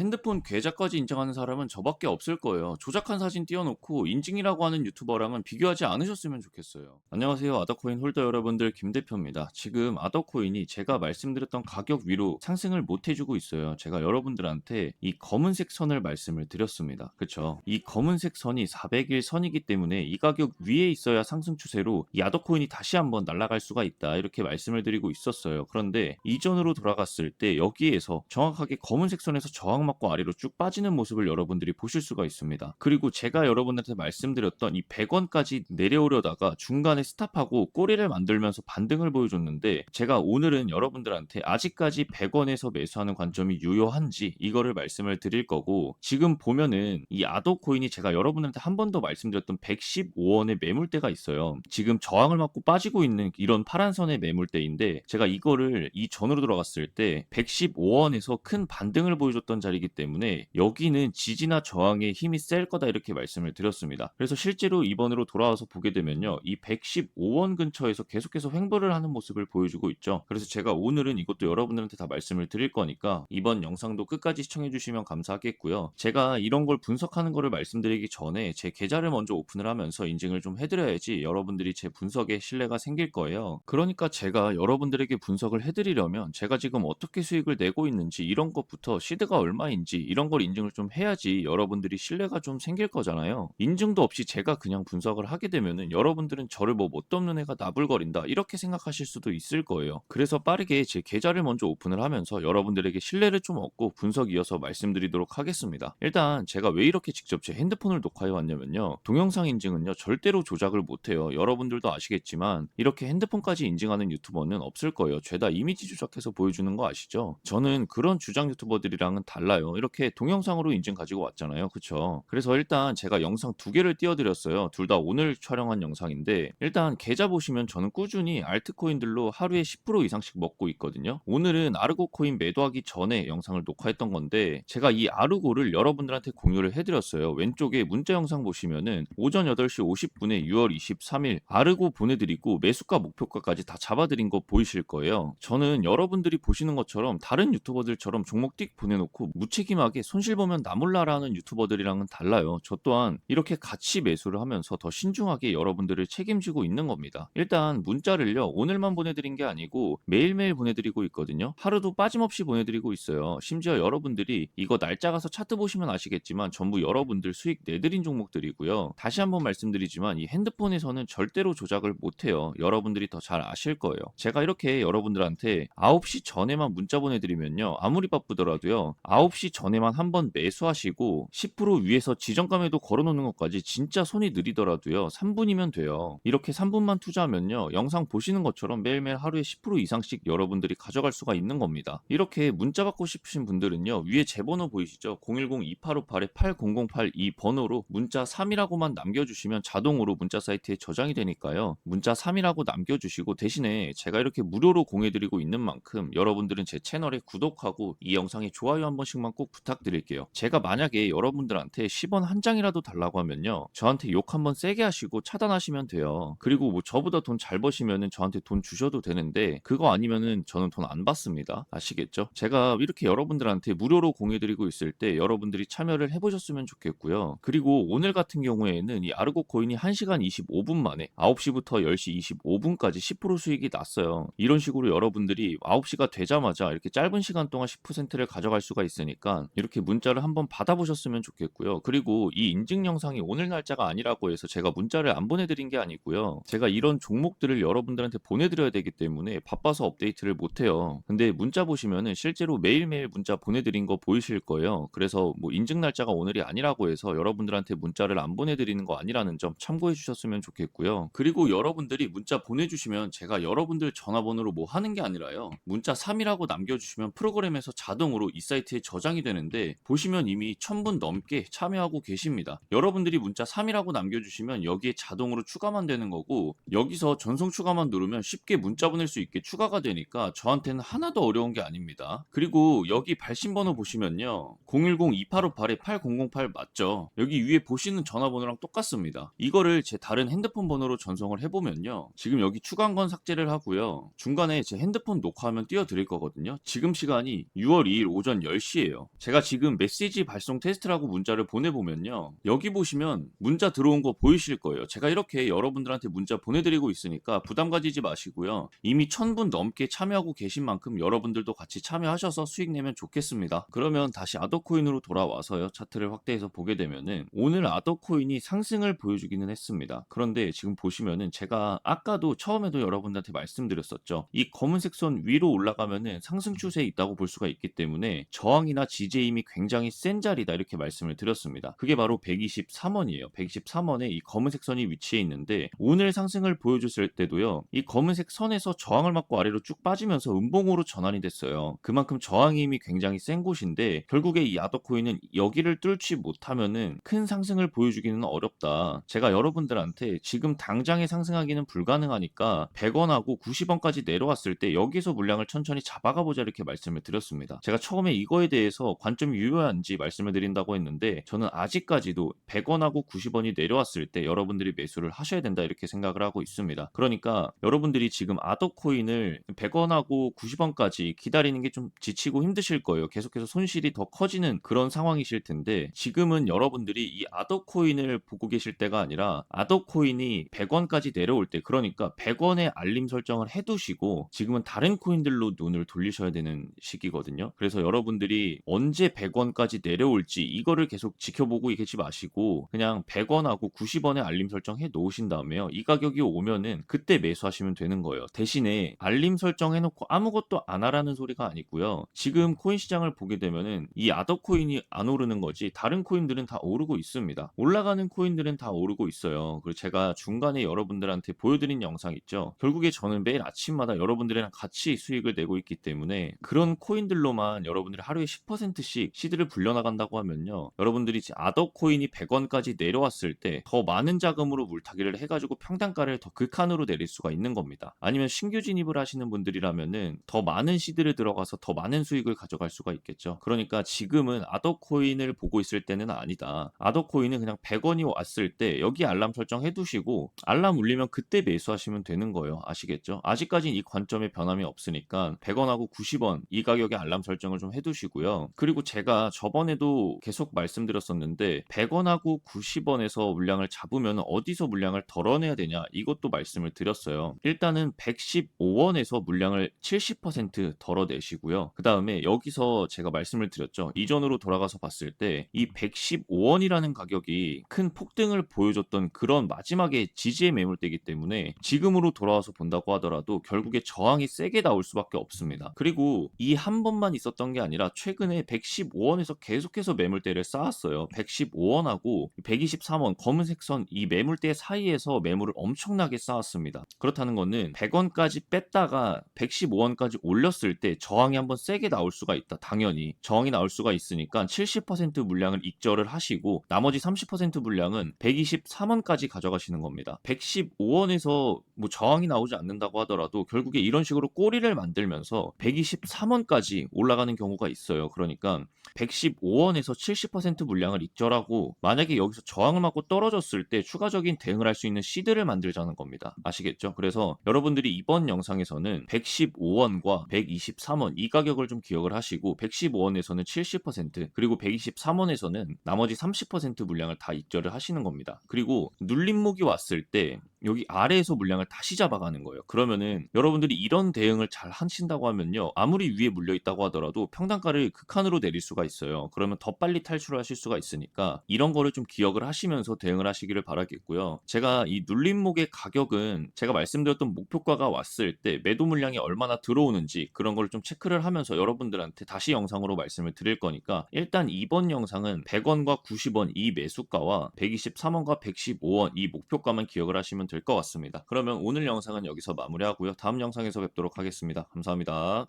핸드폰 계좌까지 인정하는 사람은 저밖에 없을 거예요. 조작한 사진 띄워놓고 인증이라고 하는 유튜버랑은 비교하지 않으셨으면 좋겠어요. 안녕하세요. 아더코인 홀더 여러분들 김 대표입니다. 지금 아더코인이 제가 말씀드렸던 가격 위로 상승을 못 해주고 있어요. 제가 여러분들한테 이 검은색 선을 말씀을 드렸습니다. 그쵸? 이 검은색 선이 400일 선이기 때문에 이 가격 위에 있어야 상승 추세로 이 아더코인이 다시 한번 날아갈 수가 있다. 이렇게 말씀을 드리고 있었어요. 그런데 이전으로 돌아갔을 때 여기에서 정확하게 검은색 선에서 저항 맞고 아래로 쭉 빠지는 모습을 여러분들이 보실 수가 있습니다. 그리고 제가 여러분한테 말씀드렸던 이 100원까지 내려오려다가 중간에 스탑하고 꼬리를 만들면서 반등을 보여줬는데 제가 오늘은 여러분들한테 아직까지 100원에서 매수하는 관점이 유효한지 이거를 말씀을 드릴 거고 지금 보면은 이 아도 코인이 제가 여러분한테 한 번 더 말씀드렸던 115원의 매물대가 있어요. 지금 저항을 맞고 빠지고 있는 이런 파란 선의 매물대인데 제가 이거를 이 전으로 들어갔을 때 115원에서 큰 반등을 보여줬던 자리 이기 때문에 여기는 지지나 저항의 힘이 셀 거다 이렇게 말씀을 드렸습니다. 그래서 실제로 이번으로 돌아와서 보게 되면요. 이 115원 근처에서 계속해서 횡보를 하는 모습을 보여주고 있죠. 그래서 제가 오늘은 이것도 여러분들한테 다 말씀을 드릴 거니까 이번 영상도 끝까지 시청해 주시면 감사하겠고요. 제가 이런 걸 분석하는 거를 말씀드리기 전에 제 계좌를 먼저 오픈을 하면서 인증을 좀 해드려야지 여러분들이 제 분석에 신뢰가 생길 거예요. 그러니까 제가 여러분들에게 분석을 해드리려면 제가 지금 어떻게 수익을 내고 있는지 이런 것부터 시드가 얼마 인지 이런 걸 인증을 좀 해야지 여러분들이 신뢰가 좀 생길 거잖아요. 인증도 없이 제가 그냥 분석을 하게 되면은 여러분들은 저를 뭐 없는 애가 나불거린다 이렇게 생각하실 수도 있을 거예요. 그래서 빠르게 제 계좌를 먼저 오픈을 하면서 여러분들에게 신뢰를 좀 얻고 분석 이어서 말씀드리도록 하겠습니다. 일단 제가 왜 이렇게 직접 제 핸드폰을 녹화해 왔냐면요. 동영상 인증은요 절대로 조작을 못해요. 여러분들도 아시겠지만 이렇게 핸드폰까지 인증하는 유튜버는 없을 거예요. 죄다 이미지 조작해서 보여주는 거 아시죠? 저는 그런 주장 유튜버들이랑은 달라 요. 이렇게 동영상으로 인증 가지고 왔잖아요. 그쵸? 그래서 일단 제가 영상 두 개를 띄워드렸어요. 둘 다 오늘 촬영한 영상인데 일단 계좌 보시면 저는 꾸준히 알트코인들로 하루에 10% 이상씩 먹고 있거든요. 오늘은 아르고 코인 매도하기 전에 영상을 녹화했던 건데 제가 이 아르고를 여러분들한테 공유를 해드렸어요. 왼쪽에 문자 영상 보시면은 오전 8시 50분에 6월 23일 아르고 보내드리고 매수가 목표가까지 다 잡아드린 거 보이실 거예요. 저는 여러분들이 보시는 것처럼 다른 유튜버들처럼 종목 띡 보내놓고 무책임하게 손실 보면 나 몰라라는 유튜버들이랑은 달라요. 저 또한 이렇게 같이 매수를 하면서 더 신중하게 여러분들을 책임지고 있는 겁니다. 일단 문자를요 오늘만 보내드린 게 아니고 매일매일 보내드리고 있거든요. 하루도 빠짐없이 보내드리고 있어요. 심지어 여러분들이 이거 날짜 가서 차트 보시면 아시겠지만 전부 여러분들 수익 내드린 종목들이고요. 다시 한번 말씀드리지만 이 핸드폰에서는 절대로 조작을 못해요. 여러분들이 더 잘 아실 거예요. 제가 이렇게 여러분들한테 9시 전에만 문자 보내드리면요. 아무리 바쁘더라도요. 9시 전에만 한 번 매수하시고 10% 위에서 지정감에도 걸어놓는 것까지 진짜 손이 느리더라도요. 3분이면 돼요. 이렇게 3분만 투자하면요. 영상 보시는 것처럼 매일매일 하루에 10% 이상씩 여러분들이 가져갈 수가 있는 겁니다. 이렇게 문자 받고 싶으신 분들은요. 위에 제 번호 보이시죠? 010-2858-8008이 번호로 문자 3이라고만 남겨주시면 자동으로 문자 사이트에 저장이 되니까요. 문자 3이라고 남겨주시고 대신에 제가 이렇게 무료로 공해드리고 있는 만큼 여러분들은 제 채널에 구독하고 이 영상에 좋아요 한 번씩 만 꼭 부탁드릴게요. 제가 만약에 여러분들한테 10원 한 장이라도 달라고 하면요. 저한테 욕 한번 세게 하시고 차단하시면 돼요. 그리고 뭐 저보다 돈 잘 버시면은 저한테 돈 주셔도 되는데 그거 아니면은 저는 돈 안 받습니다. 아시겠죠? 제가 이렇게 여러분들한테 무료로 공유드리고 있을 때 여러분들이 참여를 해보셨으면 좋겠고요. 그리고 오늘 같은 경우에는 이 아르고 코인이 1시간 25분 만에 9시부터 10시 25분까지 10% 수익이 났어요. 이런 식으로 여러분들이 9시가 되자마자 이렇게 짧은 시간 동안 10%를 가져갈 수가 있으니 까 이렇게 문자를 한번 받아보셨으면 좋겠고요. 그리고 이 인증 영상이 오늘 날짜가 아니라고 해서 제가 문자를 안 보내드린 게 아니고요. 제가 이런 종목들을 여러분들한테 보내드려야 되기 때문에 바빠서 업데이트를 못해요. 근데 문자 보시면은 실제로 매일매일 문자 보내드린 거 보이실 거예요. 그래서 뭐 인증 날짜가 오늘이 아니라고 해서 여러분들한테 문자를 안 보내드리는 거 아니라는 점 참고해 주셨으면 좋겠고요. 그리고 여러분들이 문자 보내주시면 제가 여러분들 전화번호로 뭐 하는 게 아니라요. 문자 3이라고 남겨주시면 프로그램에서 자동으로 이 사이트에 저장 이 되는데 보시면 이미 1000분 넘게 참여하고 계십니다. 여러분들이 문자 3이라고 남겨주시면 여기에 자동으로 추가만 되는 거고 여기서 전송 추가만 누르면 쉽게 문자 보낼 수 있게 추가가 되니까 저한테는 하나도 어려운 게 아닙니다. 그리고 여기 발신번호 보시면요. 010-2858-8008 맞죠? 여기 위에 보시는 전화번호랑 똑같습니다. 이거를 제 다른 핸드폰 번호로 전송을 해보면요. 지금 여기 추가한 건 삭제를 하고요. 중간에 제 핸드폰 녹화하면 띄워드릴 거거든요. 지금 시간이 6월 2일 오전 10시예 요. 답이에요. 제가 지금 메시지 발송 테스트라고 문자를 보내보면요. 여기 보시면 문자 들어온 거 보이실 거예요. 제가 이렇게 여러분들한테 문자 보내드리고 있으니까 부담 가지지 마시고요. 이미 1000분 넘게 참여하고 계신 만큼 여러분들도 같이 참여하셔서 수익 내면 좋겠습니다. 그러면 다시 아더코인으로 돌아와서요. 차트를 확대해서 보게 되면은 오늘 아더코인이 상승을 보여주기는 했습니다. 그런데 지금 보시면은 제가 아까도 처음에도 여러분들한테 말씀드렸었죠. 이 검은색 선 위로 올라가면은 상승 추세에 있다고 볼 수가 있기 때문에 저항이나 지지의 힘이 굉장히 센 자리다 이렇게 말씀을 드렸습니다. 그게 바로 123원이에요. 123원에 이 검은색 선이 위치해 있는데 오늘 상승을 보여줬을 때도요. 이 검은색 선에서 저항을 맞고 아래로 쭉 빠지면서 음봉으로 전환이 됐어요. 그만큼 저항의 힘이 굉장히 센 곳인데 결국에 이 아더코인은 여기를 뚫지 못하면은 큰 상승을 보여주기는 어렵다. 제가 여러분들한테 지금 당장에 상승하기는 불가능하니까 100원하고 90원까지 내려왔을 때 여기서 물량을 천천히 잡아가 보자 이렇게 말씀을 드렸습니다. 제가 처음에 이거에 대해 서 관점이 유효한지 말씀을 드린다고 했는데 저는 아직까지도 100원하고 90원이 내려왔을 때 여러분들이 매수를 하셔야 된다 이렇게 생각을 하고 있습니다. 그러니까 여러분들이 지금 아더코인을 100원하고 90원까지 기다리는 게 좀 지치고 힘드실 거예요. 계속해서 손실이 더 커지는 그런 상황이실 텐데 지금은 여러분들이 이 아더코인을 보고 계실 때가 아니라 아더코인이 100원까지 내려올 때 그러니까 100원의 알림 설정을 해두시고 지금은 다른 코인들로 눈을 돌리셔야 되는 시기거든요. 그래서 여러분들이 언제 100원까지 내려올지 이거를 계속 지켜보고 계시지 마시고 그냥 100원하고 90원의 알림 설정 해 놓으신 다음에요. 이 가격이 오면은 그때 매수하시면 되는 거예요. 대신에 알림 설정 해 놓고 아무것도 안 하라는 소리가 아니고요. 지금 코인 시장을 보게 되면은 이 아더 코인이 안 오르는 거지 다른 코인들은 다 오르고 있습니다. 올라가는 코인들은 다 오르고 있어요. 그리고 제가 중간에 여러분들한테 보여드린 영상 있죠. 결국에 저는 매일 아침마다 여러분들이랑 같이 수익을 내고 있기 때문에 그런 코인들로만 여러분들이 하루에 10%씩 시드를 불려나간다고 하면요. 여러분들이 아더코인이 100원까지 내려왔을 때 더 많은 자금으로 물타기를 해가지고 평단가를 더 극한으로 내릴 수가 있는 겁니다. 아니면 신규 진입을 하시는 분들이라면은 더 많은 시드를 들어가서 더 많은 수익을 가져갈 수가 있겠죠. 그러니까 지금은 아더코인을 보고 있을 때는 아니다. 아더코인은 그냥 100원이 왔을 때 여기 알람 설정 해두시고 알람 울리면 그때 매수하시면 되는 거예요. 아시겠죠? 아직까지는 이 관점에 변함이 없으니까 100원하고 90원 이 가격에 알람 설정을 좀 해두시고요. 그리고 제가 저번에도 계속 말씀드렸었는데 100원하고 90원에서 물량을 잡으면 어디서 물량을 덜어내야 되냐 이것도 말씀을 드렸어요. 일단은 115원에서 물량을 70% 덜어내시고요. 그 다음에 여기서 제가 말씀을 드렸죠. 이전으로 돌아가서 봤을 때 이 115원이라는 가격이 큰 폭등을 보여줬던 그런 마지막에 지지의 매물대이기 때문에 지금으로 돌아와서 본다고 하더라도 결국에 저항이 세게 나올 수밖에 없습니다. 그리고 이 한 번만 있었던 게 아니라 최근에 115원에서 계속해서 매물대를 쌓았어요. 115원하고 123원 검은색 선 이 매물대 사이에서 매물을 엄청나게 쌓았습니다. 그렇다는 거는 100원까지 뺐다가 115원까지 올렸을 때 저항이 한번 세게 나올 수가 있다. 당연히 저항이 나올 수가 있으니까 70% 물량을 익절을 하시고 나머지 30% 물량은 123원까지 가져가시는 겁니다. 115원에서 뭐 저항이 나오지 않는다고 하더라도 결국에 이런 식으로 꼬리를 만들면서 123원까지 올라가는 경우가 있어요. 그러니까 115원에서 70% 물량을 익절하고 만약에 여기서 저항을 맞고 떨어졌을 때 추가적인 대응을 할 수 있는 시드를 만들자는 겁니다. 아시겠죠? 그래서 여러분들이 이번 영상에서는 115원과 123원 이 가격을 좀 기억을 하시고 115원에서는 70% 그리고 123원에서는 나머지 30% 물량을 다 익절을 하시는 겁니다. 그리고 눌림목이 왔을 때 여기 아래에서 물량을 다시 잡아가는 거예요. 그러면은 여러분들이 이런 대응을 잘 하신다고 하면요. 아무리 위에 물려 있다고 하더라도 평단가를 극한으로 내릴 수가 있어요. 그러면 더 빨리 탈출을 하실 수가 있으니까 이런 거를 좀 기억을 하시면서 대응을 하시기를 바라겠고요. 제가 이 눌림목의 가격은 제가 말씀드렸던 목표가가 왔을 때 매도 물량이 얼마나 들어오는지 그런 걸 좀 체크를 하면서 여러분들한테 다시 영상으로 말씀을 드릴 거니까 일단 이번 영상은 100원과 90원 이 매수가와 123원과 115원 이 목표가만 기억을 하시면 될 것 같습니다. 그러면 오늘 영상은 여기서 마무리하고요. 다음 영상에서 뵙도록 하겠습니다. 감사합니다.